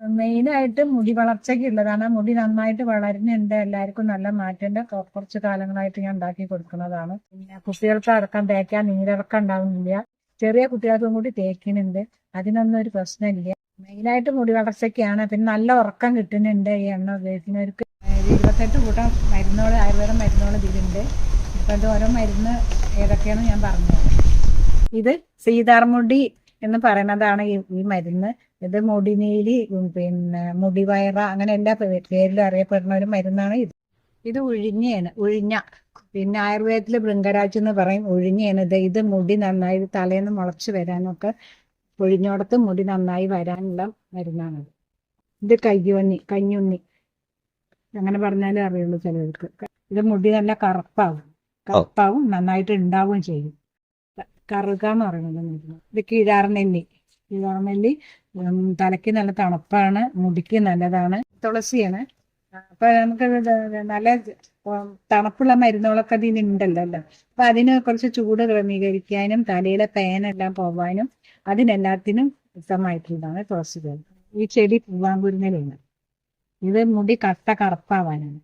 മെയിനായിട്ട് മുടി വളർച്ചയ്ക്ക് ഉള്ളതാണ് മുടി നന്നായിട്ട് വളരുന്നുണ്ട് എല്ലാവർക്കും നല്ല മാറ്റമുണ്ട് കുറച്ച് കാലങ്ങളായിട്ട് ഞാൻ ഉണ്ടാക്കി കൊടുക്കുന്നതാണ്. പിന്നെ കുട്ടികൾക്ക് അടക്കം തേക്കാൻ നീരിറക്കം ഉണ്ടാവുന്നില്ല. ചെറിയ കുട്ടികൾക്കും കൂടി തേക്കുന്നുണ്ട്. അതിനൊന്നും ഒരു പ്രശ്നമില്ല. മെയിനായിട്ട് മുടി വളർച്ചയ്ക്കാണ്. പിന്നെ നല്ല ഉറക്കം കിട്ടുന്നുണ്ട് ഈ എണ്ണ ഉപയോഗിക്കുന്നവർക്ക് ഇരുപത്തെട്ട് കൂട്ടം മരുന്നുകൾ ആയുർവേദ മരുന്നുകൾ ഇതിലുണ്ട്. ഇപ്പൊ ഇത് ഓരോ മരുന്ന് ഏതൊക്കെയാണ് ഞാൻ പറഞ്ഞത് ഇത് സീതാർമുടി എന്ന് പറയുന്നതാണ് ഈ മരുന്ന്. ഇത് മുടിനീലി പിന്നെ മുടിവയറ അങ്ങനെ എല്ലാ പേരിലും അറിയപ്പെടുന്ന ഒരു മരുന്നാണ് ഇത്. ഇത് ഉഴിഞ്ഞയാണ് ഉഴിഞ്ഞ. പിന്നെ ആയുർവേദത്തിൽ ബൃങ്കരാജ് എന്ന് പറയും ഉഴിഞ്ഞയാണ് ഇത്. ഇത് മുടി നന്നായി തലേന്ന് മുളച്ച് വരാനൊക്കെ ഒഴിഞ്ഞോടത്ത് മുടി നന്നായി വരാനുള്ള മരുന്നാണത്. ഇത് കയ്യുണ്ണി കഞ്ഞുണ്ണി. അങ്ങനെ പറഞ്ഞാലേ അറിയുള്ളൂ ചിലർക്ക്. ഇത് മുടി നല്ല കറുപ്പാവും. കറുപ്പാവും നന്നായിട്ട് ഉണ്ടാവുകയും ചെയ്യും. കറുക എന്ന് പറയുന്നത് ഇത് കീഴാർനെല്ലി. കീഴാർനെല്ലി തലയ്ക്ക് നല്ല തണുപ്പാണ് മുടിക്ക് നല്ലതാണ് തുളസിയാണ്. അപ്പൊ നമുക്ക് നല്ല തണുപ്പുള്ള മരുന്നുകളൊക്കെ ഇതിനുണ്ടല്ലോ അല്ലോ? അപ്പൊ അതിന് കുറച്ച് ചൂട് ക്രമീകരിക്കാനും തലയിലെ പേനെല്ലാം പോവാനും അതിനെല്ലാത്തിനും ഉത്തമമായിട്ടുള്ളതാണ് തുളസി ഈ ചെടി പൂവാങ്കുരുന്നലാണ്. ഇത് മുടി കട്ട കറുപ്പാവാനാണ്.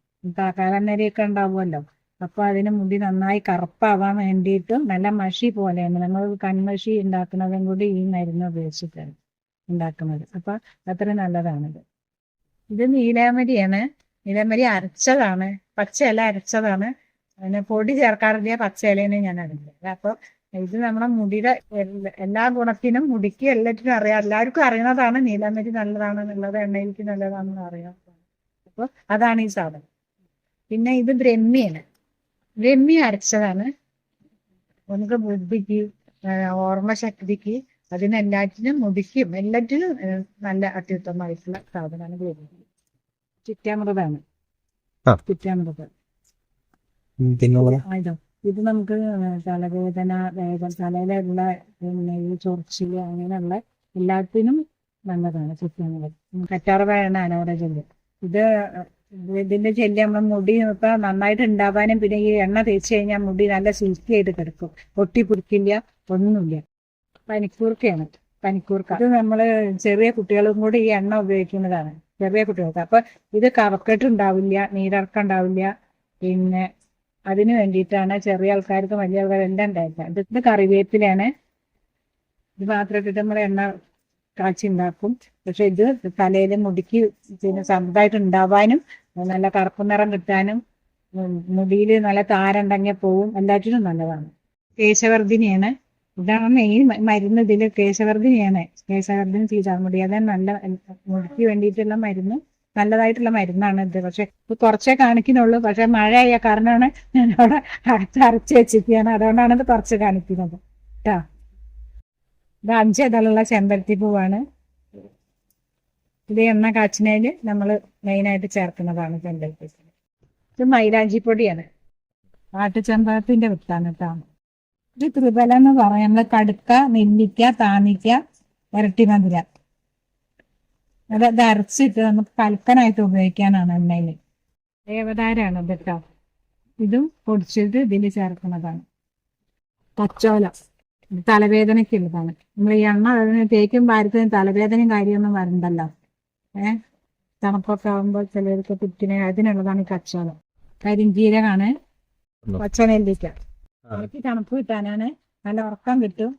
കാലനരയൊക്കെ ഉണ്ടാവുമല്ലോ. അപ്പൊ അതിന് മുടി നന്നായി കറുപ്പാവാൻ വേണ്ടിയിട്ട് നല്ല മഷി പോലെയാണ്. നമ്മൾ കൺമഷി ഉണ്ടാക്കുന്നതും കൂടി ഈ മരുന്ന് ഉപയോഗിച്ചിട്ടാണ്. ഉണ്ടാക്കുന്നത്. അപ്പൊ അത്ര നല്ലതാണിത്. ഇത് നീലാമരിയാണ് നീലാമരി അരച്ചതാണ്. പച്ച ഇല അരച്ചതാണ്. പിന്നെ പൊടി ചേർക്കാറില്ല പച്ച ഇലേനെ ഞാൻ അറിഞ്ഞത് അപ്പൊ ഇത് നമ്മുടെ മുടിയുടെ എല്ല- ഗുണത്തിനും മുടിക്ക് എല്ലാറ്റിനും അറിയാം. എല്ലാവർക്കും അറിയുന്നതാണ് നീലാമരി നല്ലതാണ് എന്നുള്ളത് എണ്ണയിലേക്ക് നല്ലതാണെന്ന് അറിയാം. അപ്പൊ അതാണ് ഈ സാധനം. പിന്നെ ഇത് ബ്രഹ്മിയാണ്. ബ്രഹ്മി അരച്ചതാണ്. നമുക്ക് ബുദ്ധിക്ക് ഓർമ്മ ഓർമ്മശക്തിക്ക് അതിനെല്ലാറ്റിനും മുടിക്കും. എല്ലാറ്റിനും നല്ല അത്യുത്തമമായിട്ടുള്ള സാധനമാണ് ബ്രഹ്മി ചിറ്റാമൃതാണ്. ചിറ്റാമൃതം. ഇത് നമുക്ക് തലവേദന വേദന തലയിലുള്ള പിന്നെ ഈ ചൊറിച്ചിൽ അങ്ങനെയുള്ള എല്ലാത്തിനും നല്ലതാണ് ചിറ്റാമൃതം. കറ്റാർവാഴയാണ് അനോറ ജെല്ല്. ഇത് ഇതിന്റെ ചെല്ലി നമ്മൾ മുടി ഇപ്പൊ നന്നായിട്ട് ഉണ്ടാവാനും പിന്നെ ഈ എണ്ണ തേച്ച് കഴിഞ്ഞാൽ മുടി നല്ല സിൽക്കി ആയിട്ട് കിടക്കും. പൊട്ടി പിടിക്കില്ല ഒന്നുമില്ല. പനിക്കൂർക്കയാണ്. പനിക്കൂർക്ക. ഇത് നമ്മൾ ചെറിയ കുട്ടികളും കൂടി ഈ എണ്ണ ഉപയോഗിക്കുന്നതാണ്. ചെറിയ കുട്ടികൾക്ക്. അപ്പൊ ഇത് കറക്കെട്ട് ഉണ്ടാവില്ല നീരർക്കം ഉണ്ടാവില്ല പിന്നെ അതിന് വേണ്ടിയിട്ടാണ് ചെറിയ ആൾക്കാർക്ക് വലിയ ആൾക്കാർ എല്ലാം ഇത് ഇത് കറിവേപ്പിലാണ്. ഇത് മാത്രം ഇട്ടിട്ട് നമ്മൾ എണ്ണ കാച്ചി ഉണ്ടാക്കും പക്ഷെ ഇത് തലയിൽ മുടിക്ക് പിന്നെ സ്വന്തമായിട്ട് ഉണ്ടാവാനും നല്ല കറുപ്പ് നിറം കിട്ടാനും മുടിയിൽ നല്ല താരുണ്ടെങ്കിൽ പോവും എല്ലാറ്റിനും നല്ലതാണ്. കേശവർദ്ധിനിയാണ്. ഇതാണ് മെയിൻ മരുന്ന് ഇതിൽ കേശവർദ്ധിനിയാണ് കേശവർദ്ധിനി സീതാമുടി അതാണ് നല്ല മുടിക്ക് വേണ്ടിയിട്ടുള്ള മരുന്ന്. നല്ലതായിട്ടുള്ള മരുന്നാണ് ഇത്. പക്ഷെ കുറച്ചേ കാണിക്കുന്നുള്ളൂ. പക്ഷെ മഴയായ കാരണമാണ് ഞാൻ അവിടെ അരച്ച് വെച്ചിരിക്കുകയാണ്. അതുകൊണ്ടാണ് ഇത് കുറച്ച് കാണിക്കുന്നത്. കേട്ടോ ഇത് അഞ്ച് ഇതളുള്ള ചെമ്പരത്തി പൂവാണ്. ഇത് എണ്ണ കാച്ചിനേൽ നമ്മൾ മെയിനായിട്ട് ചേർക്കുന്നതാണ് ചെമ്പരത്തി. ഇത് മൈലാഞ്ചി പൊടിയാണ്. ആട്ടുചെമ്പകത്തിന്റെ വിത്താണ് കേട്ടോ ഇത് ത്രിബല എന്ന് പറയുന്നത് കടുക്ക നെല്ലിക്ക താന്നിക്ക ഇരട്ടിമധുര അത് അരച്ചിട്ട് നമുക്ക് കൽക്കനായിട്ട് ഉപയോഗിക്കാനാണ് എണ്ണയിൽ ദേവതാരാണ് ഇത് കേട്ടോ ഇതും പൊടിച്ചിട്ട് ഇതിൽ ചേർക്കുന്നതാണ്. പച്ചോല തലവേദനയ്ക്ക് തലവേദനയ്ക്കുള്ളതാണ്. നമ്മൾ ഈ എണ്ണ അതിന് തേക്കും ഭാരത്തിന് തലവേദനയും കാര്യമൊന്നും വരണ്ടല്ലോ. ഏ? തണുപ്പൊക്കെ ആകുമ്പോൾ ചിലർക്ക് പുറ്റിന് അതിനുള്ളതാണ് ഈ കച്ചോലം. കരിഞ്ചീരകാണ്. പച്ചനെല്ലിക്ക. എനിക്ക് തണുപ്പ് കിട്ടാനാണ് നല്ല ഉറക്കം കിട്ടും.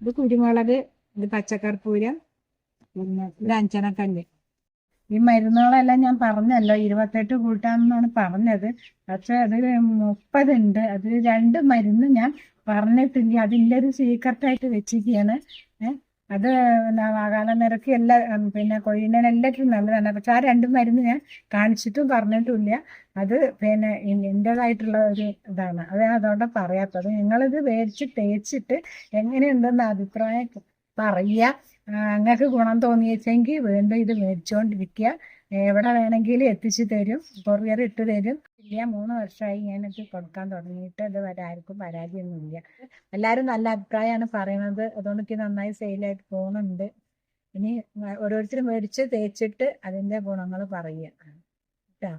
ഇത് കുരുമുളക് ഇത് പച്ചക്കർപ്പൂരം പിന്നെ ഇത് അഞ്ചനക്കല്ല് ഈ മരുന്നുകളെല്ലാം ഞാൻ പറഞ്ഞല്ലോ ഇരുപത്തെട്ട് കൂട്ടാമെന്നാണ് പറഞ്ഞത്. പക്ഷെ അത് മുപ്പതുണ്ട്. അത് രണ്ട് മരുന്ന് ഞാൻ പറഞ്ഞിട്ടില്ല. അതിന്റെ ഒരു സീക്രട്ടായിട്ട് വെച്ചിരിക്കുകയാണ് അത് ആകാലം നിരക്ക് എല്ലാ പിന്നെ കൊഴിയുന്നതിന് എല്ലാറ്റിനും നല്ലതാണ്. പക്ഷെ ആ രണ്ട് മരുന്ന് ഞാൻ കാണിച്ചിട്ടും പറഞ്ഞിട്ടുമില്ല. അത് പിന്നെ എന്റെതായിട്ടുള്ള ഒരു ഇതാണ്. അത് അതുകൊണ്ട് പറയാത്തത്. നിങ്ങളിത് മേടിച്ച് തേച്ചിട്ട് എങ്ങനെയുണ്ടെന്ന് അഭിപ്രായം പറയുക നിങ്ങൾക്ക് ഗുണം തോന്നിയെങ്കിൽ വീണ്ടും ഇത് മേടിച്ചുകൊണ്ടിരിക്കുക എവിടെ വേണമെങ്കിലും എത്തിച്ചു തരും. കൊറിയർ ഇട്ട് തരും. ഇല്ല മൂന്ന് വർഷമായി ഞാനത് കൊടുക്കാൻ തുടങ്ങിയിട്ട് അത് ആർക്കും പരാതിയൊന്നുമില്ല. എല്ലാവരും നല്ല അഭിപ്രായമാണ് പറയുന്നത്. അതുകൊണ്ട് എനിക്ക് നന്നായി സെയിലായിട്ട് പോകുന്നുണ്ട്. ഇനി ഓരോരുത്തരും മേടിച്ച് തേച്ചിട്ട് അതിന്റെ ഗുണങ്ങൾ പറയുക. കേട്ടോ?